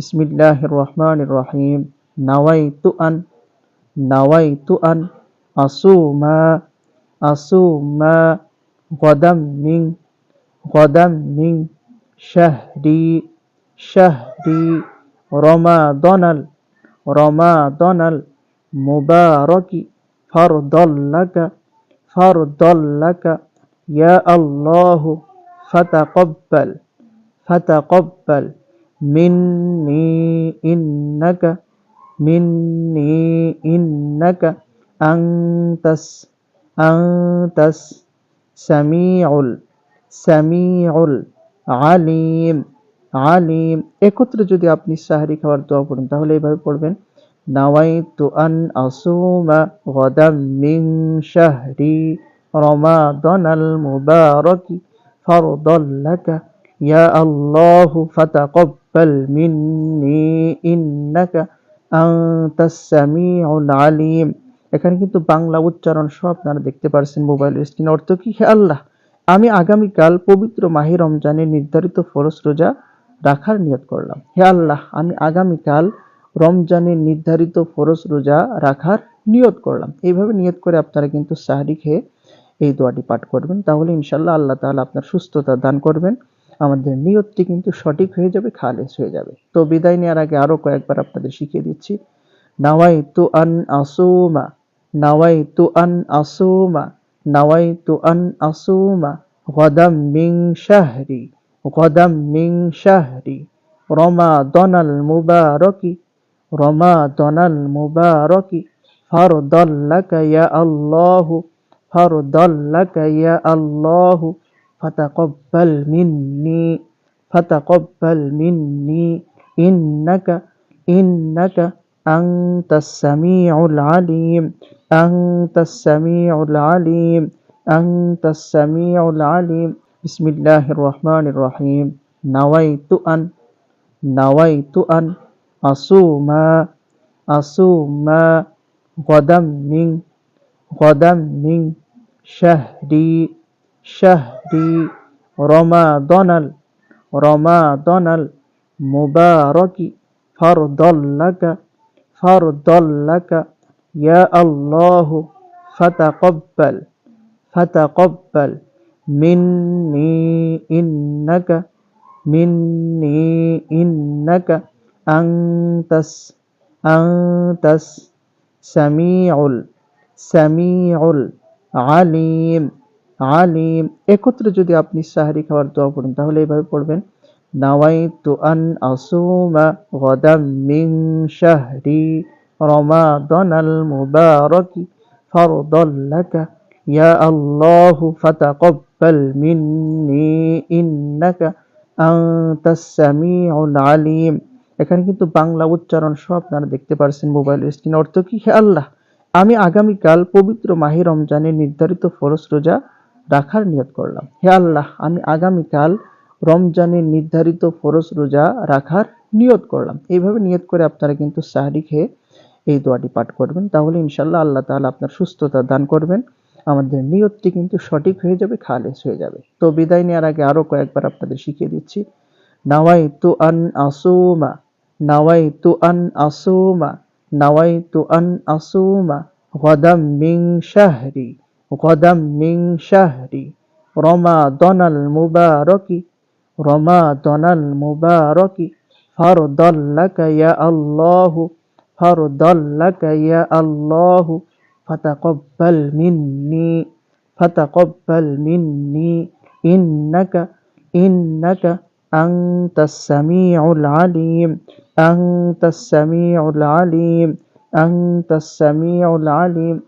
بسم الله الرحمن الرحيم نويت أن نويت أن أصوم أصوم غدا من غدا من شهري شهري رمضان رمضان المبارك فرض لك فرض لك يا الله فتقبل فتقبل মিন্নি ইন্নাকা মিন্নি ইন্নাকা, আনতাস আনতাস, সামিউল সামিউল, আলিম আলিম। একত্রে যদি আপনি সাহারি খাবার দোয়া পড়েন, তাহলে এইভাবে পড়বেন, নাওয়াইতু আন আসুমা গদাম মিন শাহরি রমাদানাল মুবারকি ফারদাল ইয়া আল্লাহু ইন্নাকা আনতাস সামিউল আলিম। এখানে কিন্তু বাংলা উচ্চারণ সহ আপনারা দেখতে পারছেন মোবাইল স্ক্রিন অর্থ কি? হে আল্লাহ, আমি আগামীকাল পবিত্র মাহি রমজানের নির্ধারিত ফরজ রোজা রাখার নিয়ত করলাম। হে আল্লাহ, আমি আগামীকাল রমজানের নির্ধারিত ফরজ রোজা রাখার নিয়ত করলাম। এইভাবে নিয়ত করে আপনারা কিন্তু সাহারি খেয়ে এই দোয়াটি পাঠ করবেন। তাহলে ইনশাল্লাহ আল্লাহ তাআলা আপনার সুস্থতা দান করবেন। আমাদের নিয়তটি কিন্তু সঠিক হয়ে যাবে, খালেস হয়ে যাবে। তো বিদায় নেওয়ার আগে আরও কয়েকবার আপনাদের শিখিয়ে দিচ্ছি। নাওয়াইতু আন আসুমা, নাওয়াইতু আন আসুমা, নাওয়াইতু আন আসুমা, গদাম মিং শাহরি, গদাম মিং শাহরি। রমাদানাল মুবারকি রমাদানাল মুবারকি। ফারদাল্লাকা ইয়া আল্লাহু ফারদাল্লাকা ইয়া আল্লাহু। فتقبل مني فتقبل مني. إنك إنك أنت السميع العليم أنت السميع العليم أنت السميع العليم. بسم الله الرحمن الرحيم. نويت أن نويت أن أصوم أصوم غدا من غدا من شهري. شهر رمضان رمضان المبارك. فرضا لك فرضا لك. يا الله فتقبل فتقبل مني إنك مني إنك أنت أنت سميع السميع العليم. আলিম। একত্রে যদি আপনি সাহারি খাবার দোয়া পড়েন তাহলে এইভাবে পড়বেন নাওয়াই নাওয়াইতু আন আসুমা গদাম মিন শাহরি রমাদানাল মুবারকি ফারদাল লাকা। ইয়া আল্লাহু ফাতাকাব্বাল মিন্নি ইন্নাকা আনতাস সামিউল আলিম। এখানে কিন্তু বাংলা উচ্চারণ সহ আপনারা দেখতে পারছেন মোবাইল স্ক্রিন অর্থ কি? হে আল্লাহ, আমি আগামীকাল পবিত্র মাহি রমজানের নির্ধারিত ফরজ রোজা রাখার নিয়ত করলাম। হে আল্লাহ, আমি আগামীকাল রমজানের নির্ধারিত ফরজ রোজা রাখার নিয়ত করলাম। এইভাবে নিয়ত করে আপনারা কিন্তু সাহারি খেয়ে এই দোয়াটি পাঠ করবেন। তাহলে ইনশাল্লাহ আল্লাহ তাহলে আপনার সুস্থতা দান করবেন। আমাদের নিয়তটি কিন্তু সঠিক হয়ে যাবে, খালেস হয়ে যাবে। তো বিদায় নেওয়ার আগে আরও কয়েকবার আপনাদের শিখিয়ে দিচ্ছি। নাওয়াইতু আন আসুমা, নাওয়াইতু আন আসুমা, নাওয়াইতু আন আসুমা গদাম মিং শাহরি। غدا من شهر رمضان المبارك. رمضان المبارك. فرضا لك يا الله. فرضا لك يا الله. فتقبل مني. فتقبل مني. إنك إنك أنت السميع العليم. أنت السميع العليم. أنت السميع العليم.